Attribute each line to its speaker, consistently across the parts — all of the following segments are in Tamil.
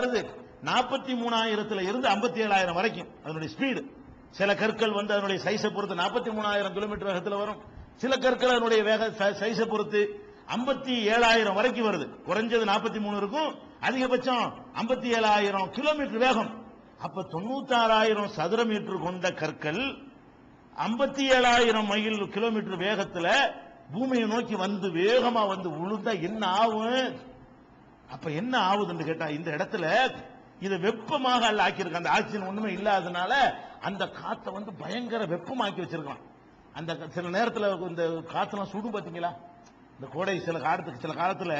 Speaker 1: வருது. நாற்பத்தி மூணாயிரத்துல இருந்து ஐம்பத்தி ஏழாயிரம் வரைக்கும் அதனுடைய ஸ்பீடு சில கற்கள் வந்து அதனுடைய சைஸை பொறுத்து நாற்பத்தி மூணாயிரம் கிலோமீட்டர் வேகத்தில் வரும். சில கற்கள் அதனுடைய வேக சைஸை பொறுத்து ஐம்பத்தி ஏழாயிரம் வரைக்கும் வருது. குறைஞ்சது நாற்பத்தி மூணு இருக்கும். அதிகபட்சம் ஐம்பத்தி ஏழாயிரம் கிலோமீட்டர் வேகம். அப்ப தொண்ணூத்தாறாயிரம் சதுர மீட்டர் கொண்ட கற்கள் ஐம்பத்தி ஏழாயிரம் மைல் கிலோமீட்டர் வேகத்துல பூமியை நோக்கி வந்து வேகமா வந்து விழுந்தா என்ன ஆகும்? அப்ப என்ன ஆகுதுன்னு கேட்டா இந்த இடத்துல இதை வெப்பமாக அல்ல ஆக்கியிருக்க. அந்த ஆக்சிஜன் ஒண்ணுமே இல்லாதனால அந்த காத்தை வந்து பயங்கர வெப்பமாக்கி வச்சிருக்கலாம். அந்த சில நேரத்தில் இந்த காத்தெல்லாம் சுடும் பார்த்தீங்களா இந்த கோடை சில காலத்துக்கு சில காலத்தில்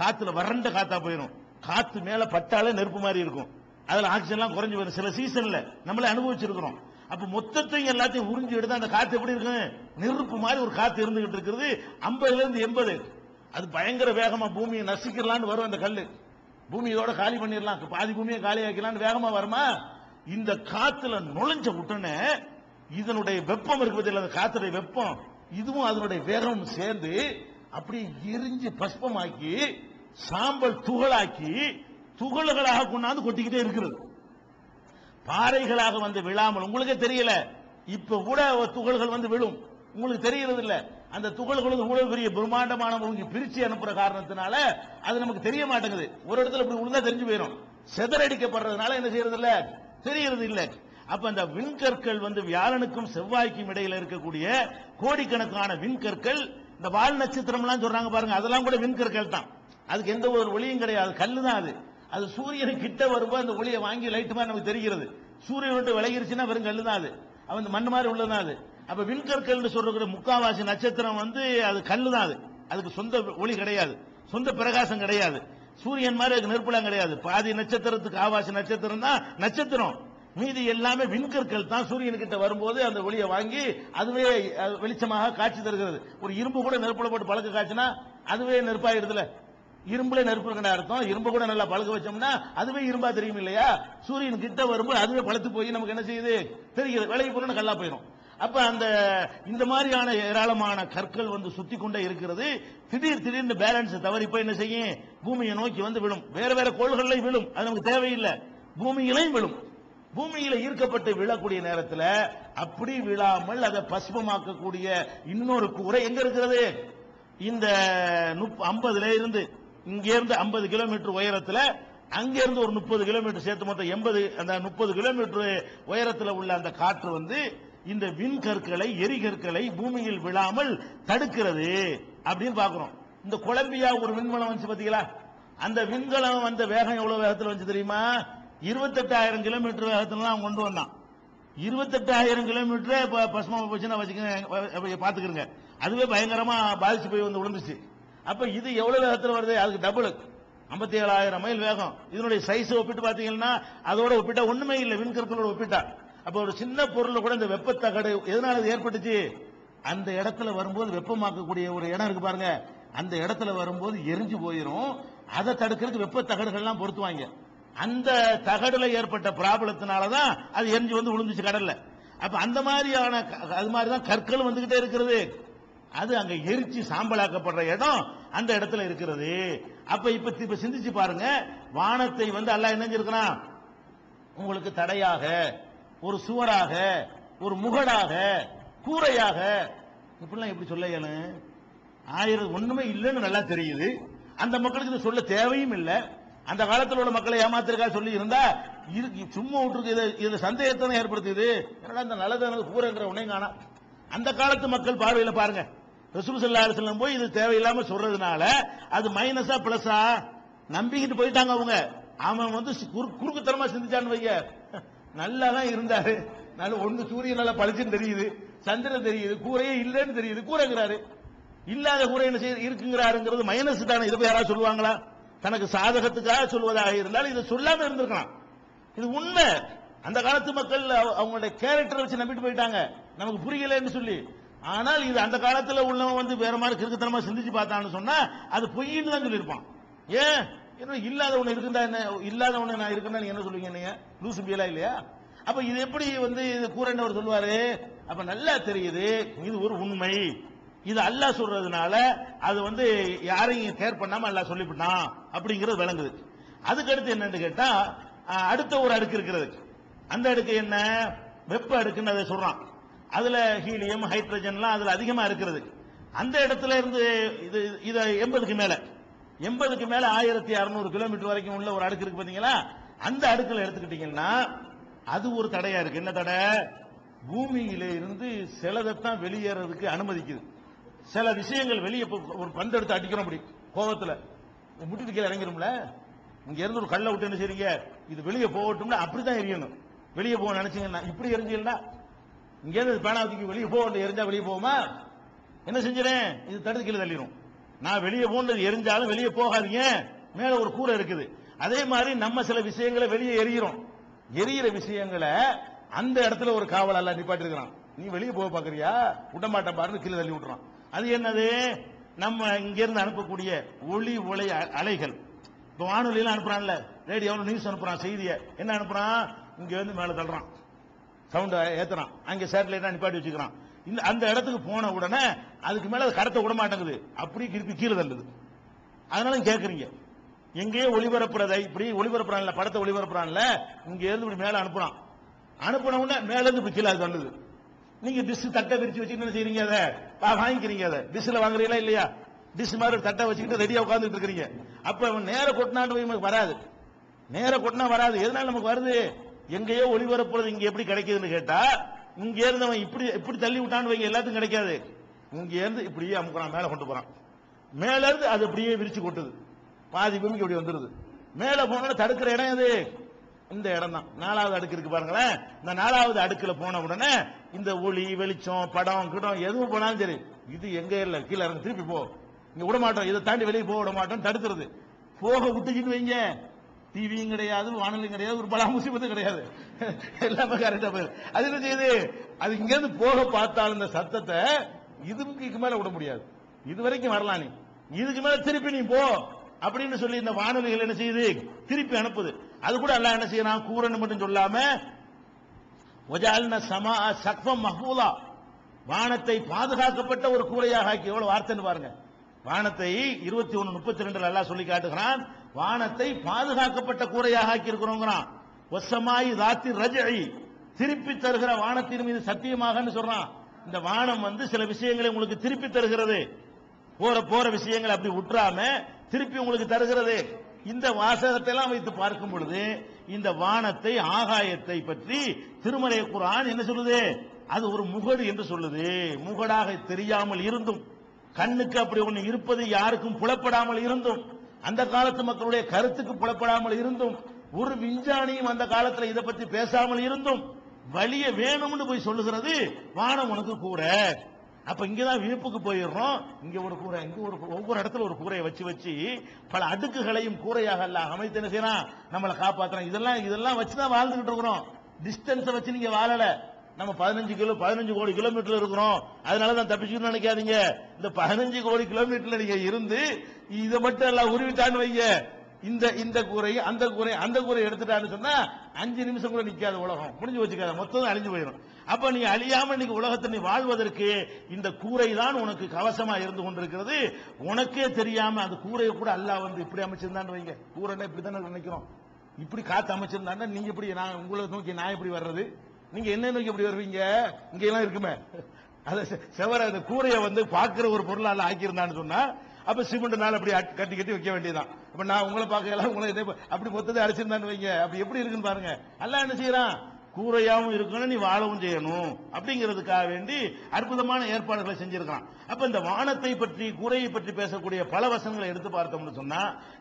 Speaker 1: காத்துல வறண்ட காத்தா போயிடும். காத்து மேல பட்டாலே நெருப்பு மாதிரி இருக்கும். அதுல ஆக்சிஜன்லாம் குறைஞ்சு வரும் சில சீசன்ல நம்மளே அனுபவிச்சிருக்கிறோம். அப்ப மொத்தத்தையும் எல்லாத்தையும் உறிஞ்சு எடுத்து அந்த காத்து எப்படி இருக்கு நெருப்பு மாதிரி ஒரு காத்து இருந்துகிட்டு இருக்கிறது. ஐம்பதுல இருந்து எண்பது. அது பயங்கர வேகமா பூமியை நசுக்கிடலாம்னு வரும் அந்த கல்லு. பூமியோட காலி பண்ணிடலாம். பாதி பூமியை காலி ஆக்கலாம்னு வேகமா வருமா? இந்த காத்துல நுழைஞ்ச உடனே இதனுடைய வெப்பம் இருக்கு அந்த காத்துடைய வெப்பம். இதுவும் அதனுடைய வேகம் சேர்ந்து அப்படியே எரிஞ்சு பஸ்பமாக்கி சாம்பல் துகளாக்கி துகள்களாக கொண்டாந்து கொட்டிக்கிட்டே இருக்கிறது. பாறைகளாக வந்து விழாமல். உங்களுக்கே தெரியல. இப்ப கூட துகள்கள் வந்து விழும். உங்களுக்கு தெரியறது இல்லை அந்த துகள்களும் இவ்வளவு பெரிய பிரம்மாண்டமான பிரிச்சு அனுப்புற காரணத்தினால அது நமக்கு தெரிய மாட்டேங்குது. ஒரு இடத்துல இப்படி விழுந்தா தெரிஞ்சு போயிடும் செதறடிக்கப்படுறதுனால என்ன செய்யறது இல்ல தெரியறது இல்ல. அப்ப அந்த விண்கற்கள் வந்து வியாழனுக்கும் செவ்வாய்க்கும் இடையில இருக்கக்கூடிய கோடிக்கணக்கான விண்கற்கள் இந்த வால் நட்சத்திரம்லாம் சொல்றாங்க பாருங்க அதெல்லாம் கூட விண்கற்கள் தான். அதுக்கு எந்த ஒரு ஒளியும் கிடையாது. கல்லு தான் அது. அது சூரியன் கிட்ட வரும்போது அந்த ஒளியை வாங்கி லைட்டு மாதிரி நமக்கு தெரிகிறது. சூரியன் விட்டு விலகிருச்சுன்னா வெறும் கல்லு தான் அது. அவன் மண் மாதிரி உள்ளதான் அது. அப்ப விண்கற்கள்னு சொல்ற முக்காவாசி நட்சத்திரம் வந்து அது கல்லு தான் அது. அதுக்கு சொந்த ஒளி கிடையாது. சொந்த பிரகாசம் கிடையாது. சூரியன் மாதிரி அதுக்கு நெருப்புலாம் கிடையாது. பாதி நட்சத்திரத்துக்கு ஆவாசி நட்சத்திரம் தான் நட்சத்திரம். மீதி எல்லாமே விண்கற்கள் தான் சூரியன் கிட்ட வரும்போது அந்த ஒளியை வாங்கி அதுவே வெளிச்சமாக காட்சி தருகிறது. ஒரு இரும்பு கூட நெருப்புல போட்டு பழக்க காய்ச்சினா அதுவே நெருப்பாயிடுதுல. இரும்புல நெருப்பு இருக்கிற அர்த்தம். இரும்பு கூட நல்லா பழக்க வச்சோம்னா அதுவே இரும்பா தெரியும் இல்லையா? சூரியன் கிட்ட வரும்போது அதுவே பழுத்து போய் நமக்கு என்ன செய்யுது? தெரியுது. விலகி போறோம்னு கல்லா போயிடும் அப்ப அந்த இந்த மாதிரியான ஏராளமான கற்கள் வந்து சுத்தி கொண்டே இருக்கிறது. திடீர் திடீர்னு பேலன்ஸ் தவறி போய் என்ன செய்யும்? பூமியை நோக்கி வந்து விழும். வேற வேற கோள்கள்லையும் விழும். அது நமக்கு தேவையில்லை. பூமியிலையும் விழும். பூமியில ஈர்க்கப்பட்டு விழக்கூடிய நேரத்துல அப்படி விழாமல் அதை பசுமமாக்கக்கூடிய இன்னொரு கூரை எங்க இருக்கிறது? இந்த ஐம்பதுல இருந்து இங்கிருந்து ஐம்பது கிலோமீட்டர் உயரத்துல அங்கிருந்து ஒரு முப்பது கிலோமீட்டர் சேர்த்து மொத்தம் எண்பது அந்த முப்பது கிலோமீட்டர் உயரத்துல உள்ள அந்த காற்று வந்து இந்த விண்கற்களை எரிகற்களை பூமியில் விழாமல் தடுக்கிறது அப்படின்னு பாக்குறோம் இந்த கொலம்பியா ஒரு விண்கலம் வந்துச்சு பாத்தீங்களா? அந்த விண்கலம் வந்த வேகம் எவ்வளவு வேகத்தில் வந்துச்சு தெரியுமா? இருபத்தெட்டாயிரம் கிலோமீட்டர் வேகத்துல அவன் கொண்டு வந்தான். இருபத்தெட்டாயிரம் கிலோமீட்டர் இப்ப பசுமா போச்சுன்னா வச்சுக்கோங்க பாத்துக்கிறங்க அதுவே பயங்கரமா பாதிச்சு போய் வந்து விழுந்துச்சு. அப்ப இது எவ்வளவு வேகத்தில் வருது? அதுக்கு டபுள் ஐம்பத்தி ஏழாயிரம் மைல் வேகம். இதனுடைய சைஸ் ஒப்பிட்டு பாத்தீங்கன்னா அதோட ஒப்பிட்டா ஒண்ணுமே இல்லை. விண்கற்களோட ஒப்பிட்டா. அப்ப ஒரு சின்ன பொருள் கூட இந்த வெப்பத்தகடு எதனால இது ஏற்பட்டுச்சு? அந்த இடத்துல வரும்போது வெப்பமாக்கக்கூடிய ஒரு இடம் இருக்கு பாருங்க. அந்த இடத்துல வரும்போது எரிஞ்சு போயிடும் அதை தடுக்கிறதுக்கு வெப்ப தகடுகள்லாம் பொருத்துவாங்க. அந்த தகடுல ஏற்பட்ட பிராபலத்தினால தான் அது எரிஞ்சு வந்து விழுந்துச்சு கடல்ல. அப்ப அந்த மாதிரியான அது மாதிரி தான் கற்கள் வந்துகிட்டே இருக்கிறது. அது அங்க எரிச்சு சாம்பலாக்கப்படுற இடம் அந்த இடத்துல இருக்கிறது. அப்ப இப்ப இப்ப சிந்திச்சு பாருங்க. வானத்தை வந்து அல்ல என்ன செஞ்சிருக்கிறான்? உங்களுக்கு தடையாக ஒரு சுவராக ஒரு முகடாக கூரையாக. இப்படிலாம் எப்படி சொல்ல இயலும் ஆயிரம் ஒண்ணுமே இல்லைன்னு நல்லா தெரியுது. அந்த மக்களுக்கு இது சொல்ல தேவையும் இல்லை. அந்த காலத்தில் உள்ள மக்களை ஏமாத்திருக்கா சொல்லி இருந்தா இருக்கு சும்மா விட்டுருக்கு இது இது சந்தேகத்தை தான் ஏற்படுத்துது. என்னடா இந்த நல்லதான கூரைங்கிற உடனே காணா. அந்த காலத்து மக்கள் பார்வையில் பாருங்க. ரசூல் ஸல்லல்லாஹு போய் இது தேவையில்லாம சொல்றதுனால அது மைனஸா பிளஸா நம்பிக்கிட்டு போயிட்டாங்க அவங்க. அவன் வந்து சி- குறுக்குத்தனமா சிந்திச்சான்னு வைங்க. நல்லா தான் இருந்தாரு. நல்ல ஒன்று சூரியன் நல்லா பளிச்சுன்னு தெரியுது. சந்திரன் தெரியுது. கூரையே இல்லைன்னு தெரியுது. கூரைங்கிறாரு. இல்லாத கூரை என்ன செய்ய இருக்குங்கிறாருங்கிறது மைனஸ் தானே. இதை போய் யாராவது சொல்லுவாங்களா? தனக்கு சாதகத்துக்காக சொல்வதாக இருந்தாலும் இதை சொல்லாம இருந்திருக்கலாம். இது உண்மை. அந்த காலத்து மக்கள் அவங்களுடைய கேரக்டர் வச்சு நம்பிட்டு போயிட்டாங்க. நமக்கு புரியலன்னு சொல்லி. ஆனால் இது அந்த காலத்தில் உள்ளவன் வந்து வேற மாதிரி கிறுக்குத்தனமா சிந்திச்சு பார்த்தான்னு சொன்னா அது பொய்ன்னு தான் சொல்லியிருப்பான். ஏன்? என்ன இல்லாத ஒண்ணு இருக்குதா என்ன? இல்லாத ஒண்ணு நான் இருக்குன்னா நீங்க என்ன சொல்லுவீங்க நீங்க லூசு பியலா இல்லையா? அப்ப இது எப்படி வந்து இது கூறன்னு அவர் சொல்லுவாரு? அப்ப நல்லா தெரியுது. இது ஒரு உண்மை. இது அல்லா சொல்றதுனால அது வந்து யாரையும் கேர் பண்ணாம அல்லா சொல்லிவிட்டான் அப்படிங்கிறது விளங்குது. அதுக்கு அடுத்து என்னன்னு கேட்டா அடுத்த ஒரு அடுக்கு இருக்கிறது. அந்த அடுக்கு என்ன? வெப்ப அடுக்குன்னு அதை சொல்றான். அதுல ஹீலியம் ஹைட்ரஜன்லாம் அதுல அதிகமா இருக்கிறது. அந்த இடத்துல இருந்து இது இதை எண்பதுக்கு மேலே. எண்பதுக்கு மேல ஆயிரத்தி அறுநூறு கிலோமீட்டர் வரைக்கும் உள்ள ஒரு அடுக்கு இருக்கு பாத்தீங்களா? அந்த அடுக்கில் எடுத்துக்கிட்டீங்கன்னா அது ஒரு தடையா இருக்கு. என்ன தடை? பூமியில இருந்து சிலதைத்தான் வெளியேறதுக்கு அனுமதிக்குது. சில விஷயங்கள் வெளியே போ- ஒரு பந்து எடுத்து அடிக்கிறோம் அப்படி கோபத்துல முட்டிட்டு கீழே இறங்கிரும்ல இங்க இருந்து ஒரு கல்லை விட்டு என்ன செய்றீங்க? இது வெளியே போகட்டும்னா அப்படிதான் எரியணும். வெளியே போக நினைச்சீங்கன்னா இப்படி எரிஞ்சீங்கன்னா இங்க இருந்து பேனாவுக்கு வெளியே போக எரிஞ்சா வெளியே போகுமா? என்ன செஞ்சிடேன் இது தடுத்து கீழே தள்ளிடும் நான் வெளியே போனது எரிஞ்சாலும் வெளியே போகாதீங்க. மேல ஒரு கூரை இருக்குது. அதே மாதிரி நம்ம சில விஷயங்களை வெளியே எரியிறோம் எரியிற விஷயங்களை அந்த இடத்துல ஒரு காவல் அல்ல நிப்பாட்டி இருக்கிறான் நீ வெளியே போக பாக்குறியா விட பாருன்னு கீழே தள்ளி விட்டுறான். அது என்னது? நம்ம இங்கிருந்து அனுப்பக்கூடிய ஒளி ஒளி அ- அலைகள். இப்போ வானொலியெல்லாம் அனுப்புறான்ல. ரேடியோவில் நியூஸ் அனுப்புறான் செய்தியை. என்ன அனுப்புறான்? இங்க வந்து மேலே தள்ளுறான். சவுண்டை ஏத்துறான். அங்கே சேட்டலைட்டா நிப்பாட்டி வச்சுக்கிறான். இந்த அந்த இடத்துக்கு போன உடனே அதுக்கு மேல அது விட மாட்டேங்குது அப்படியே திருப்பி கீழே தள்ளுது. அதனால கேட்குறீங்க எங்கேயோ ஒளிபரப்புறதை இப்படி ஒளிபரப்புறான்ல படத்தை ஒளிபரப்புறான்ல இங்க இருந்து இப்படி மேல அனுப்புறான். அனுப்புன உடனே மேல இருந்து இப்படி கீழே அது தள்ளுது. நீங்க டிஷ் தட்டை விரிச்சு வச்சுட்டு என்ன செய்றீங்க அதை? வாங்கிக்கிறீங்க அதை. டிஷ்ல வாங்குறீங்களா இல்லையா? டிஷ் மாதிரி தட்டை வச்சுக்கிட்டு ரெடியா உட்காந்துட்டு இருக்கிறீங்க. அப்ப அவன் நேர கொட்டினாண்டு போய் நமக்கு வராது. நேர கொட்டினா வராது. எதனால நமக்கு வருது? எங்கேயோ ஒளிபரப்புறது இங்க எப்படி கிடைக்குதுன்னு கேட்டா இங்க இருந்தவன் இப்படி இப்படி தள்ளி விட்டான்னு வைங்க எல்லாத்துக்கும் கிடைக்காது. இங்க இருந்து இப்படியே அமுக்குறான் மேல கொண்டு போறான். மேல இருந்து அது அப்படியே விரிச்சு கொட்டுது. பாதி பூமிக்கு இப்படி வந்துருது. மேல போனா தடுக்கிற இடம் எது? இந்த இடம் தான் நாலாவது அடுக்கு இருக்கு பாருங்களேன். இந்த நாலாவது அடுக்குல போன உடனே இந்த ஒளி வெளிச்சம் படம் கிடம் எதுவும் போனாலும் சரி இது எங்க இல்ல? கீழே இறங்க திருப்பி போ. இங்க விட மாட்டோம். இதை தாண்டி வெளியே போக விட மாட்டோம் தடுக்கிறது. போக விட்டுக்கிட்டு வைங்க. டிவியும் கிடையாது வானொலியும் கிடையாது ஒரு பலா முசிபத்தும் கிடையாது. எல்லாமே கரெக்டா போயிரு அது என்ன செய்யுது? அது இங்கேருந்து போக பார்த்தாலும் இந்த சத்தத்தை இதுக்கு மேல விட முடியாது. இது வரைக்கும் வரலாம் நீ. இதுக்கு மேல திருப்பி நீ போ அப்படின்னு சொல்லி இந்த வானொலிகள் என்ன செய்யுது? திருப்பி அனுப்புது. அது கூட எல்லாம் என்ன செய்யறான்? கூறன்னு மட்டும் சொல்லாம ஒஜாலின சமா சக்வம் மஹூலா வானத்தை பாதுகாக்கப்பட்ட ஒரு கூரையாக ஆக்கி எவ்வளவு வார்த்தைன்னு பாருங்க. வானத்தை இருபத்தி ஒன்னு முப்பத்தி ரெண்டுல எல்லாம் சொல்லி காட்டுகிறான் வானத்தை பாதுகாக்கப்பட்ட கூரையாக ஆக்கி இருக்கிறோங்கிறான் ஒசமாயி ராத்தி ரஜை திருப்பி தருகிற வானத்தின் மீது சத்தியமாகன்னு சொல்றான். இந்த வானம் வந்து சில விஷயங்களை உங்களுக்கு திருப்பி தருகிறது. போற போற விஷயங்களை அப்படி விட்டுறாம திருப்பி உங்களுக்கு தருகிறது. இந்த வாசகத்தை எல்லாம் வைத்து பார்க்கும் பொழுது இந்த வானத்தை ஆகாயத்தை பற்றி திருமலை குரான் என்ன சொல்லுது? அது ஒரு முகடு என்று சொல்லுது. முகடாக தெரியாமல் இருந்தும் கண்ணுக்கு அப்படி ஒன்று இருப்பது யாருக்கும் புலப்படாமல் இருந்தும் அந்த காலத்து மக்களுடைய கருத்துக்கு புலப்படாமல் இருந்தும் ஒரு விஞ்ஞானியும் அந்த காலத்தில் இதை பற்றி பேசாமல் இருந்தும் வழிய வேணும்னு போய் சொல்லுகிறது வானம் உனக்கு கூரை அப்ப இங்கதான் வீப்புக்கு போயிடுறோம். இங்க ஒரு கூரை இங்க ஒரு ஒவ்வொரு இடத்துல ஒரு கூரையை வச்சு வச்சு பல அடுக்குகளையும் கூரையாக அல்ல அமைத்து என்ன செய்யறான்? நம்மளை காப்பாத்துறான். இதெல்லாம் இதெல்லாம் வச்சுதான் வாழ்ந்துகிட்டு இருக்கிறோம். டிஸ்டன்ஸை வச்சு நீங்க வாழல. நம்ம பதினஞ்சு கிலோ பதினஞ்சு கோடி கிலோமீட்டர் இருக்கிறோம். அதனால தான் தப்பிச்சுன்னு நினைக்காதீங்க. இந்த பதினஞ்சு கோடி கிலோமீட்டர்ல நீங்க இருந்து இதை மட்டும் எல்லாம் உருவிட்டான்னு வைங்க. இந்த இந்த கூரை அந்த கூரை அந்த கூரை எடுத்துட்டான்னு சொன்னா அஞ்சு நிமிஷம் கூட நிக்காத உலகம். முடிஞ்சு வச்சுக்காத மொத்தம் அழிஞ்சு போயிடும். அப்ப நீ அழியாம இன்னைக்கு உலகத்தை நீ வாழ்வதற்கு இந்த கூரை தான் உனக்கு கவசமா இருந்து கொண்டிருக்கிறது. உனக்கே தெரியாம அந்த கூரையை கூட அல்லா வந்து இப்படி அமைச்சிருந்தான்னு வைங்க. கூரைன்னா இப்படி தானே நினைக்கிறோம். இப்படி காத்து அமைச்சிருந்தான்னா நீங்க இப்படி நான் உங்களை நோக்கி நான் எப்படி வர்றது? நீங்க என்ன நோக்கி இப்படி வருவீங்க? இங்க எல்லாம் இருக்குமே. அத செ- செவர அந்த கூரையை வந்து பாக்குற ஒரு பொருளால் ஆக்கியிருந்தான்னு சொன்னா அப்ப சிமெண்ட் நாள் அப்படி கட்டி கட்டி வைக்க வேண்டியதான் இப்ப நான் உங்களை பார்க்கலாம் உங்களை இதே அப்படி மொத்தத்தை அடிச்சிருந்தான்னு வைங்க. அப்படி எப்படி இருக்குன்னு பாருங்க. எல்லாம் என்ன செய்யறான்? கூரையாவும் இருக்கணும் நீ வாழவும் செய்யணும். அப்படிங்கிறதுக்காக வேண்டி அற்புதமான ஏற்பாடுகளை செஞ்சிருக்கான். அப்ப இந்த வானத்தை பற்றி கூரையை பற்றி பேசக்கூடிய பல வசனங்களை எடுத்து பார்த்தோம்னு சொன்னா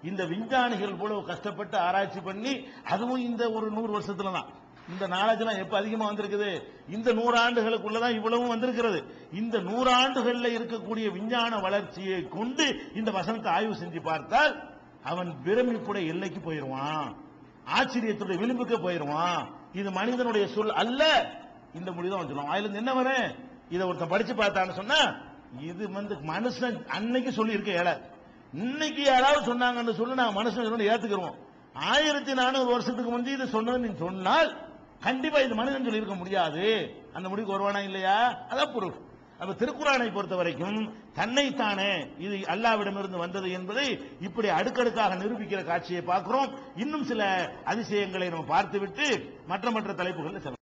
Speaker 1: இந்த விஞ்ஞானிகள் போல கஷ்டப்பட்டு ஆராய்ச்சி பண்ணி அதுவும் இந்த ஒரு நூறு வருஷத்துல தான் இந்த நாலேஜ்லாம் எப்ப அதிகமா வந்திருக்குது? இந்த நூறாண்டுகளுக்குள்ளதான் இவ்வளவும் வந்திருக்கிறது. இந்த நூறாண்டுகள்ல இருக்கக்கூடிய விஞ்ஞான வளர்ச்சியை கொண்டு இந்த வசனத்தை ஆய்வு செஞ்சு பார்த்தால் அவன் பிரமிப்புடைய எல்லைக்கு போயிருவான். ஆச்சரியத்துடைய விளிம்புக்கு போயிருவான். இது மனிதனுடைய சொல் அல்ல. இந்த முடிதான் தான் சொல்லுவான். அதுல இருந்து என்ன வரும்? இதை ஒருத்தன் படிச்சு பார்த்தான்னு சொன்னா இது வந்து மனுஷன் அன்னைக்கு சொல்லி இருக்க ஏழை இன்னைக்கு யாராவது சொன்னாங்கன்னு சொல்லி நாங்க மனுஷன் சொல்லி ஏத்துக்கிறோம் ஆயிரத்தி நானூறு வருஷத்துக்கு முந்தி இது சொன்னதுன்னு நீ சொன்னால் கண்டிப்பா இது மனிதன் சொல்லி இருக்க முடியாது. அந்த முடிவுக்கு வருவானா இல்லையா? அதான் ப்ரூஃப் அப்ப திருக்குறானை பொறுத்த வரைக்கும் தன்னைத்தானே இது அல்லாவிடமிருந்து வந்தது என்பதை இப்படி அடுக்கடுக்காக நிரூபிக்கிற காட்சியை பார்க்கிறோம். இன்னும் சில அதிசயங்களை நம்ம பார்த்துவிட்டு மற்ற மற்ற தலைப்புகளில் செல்லும்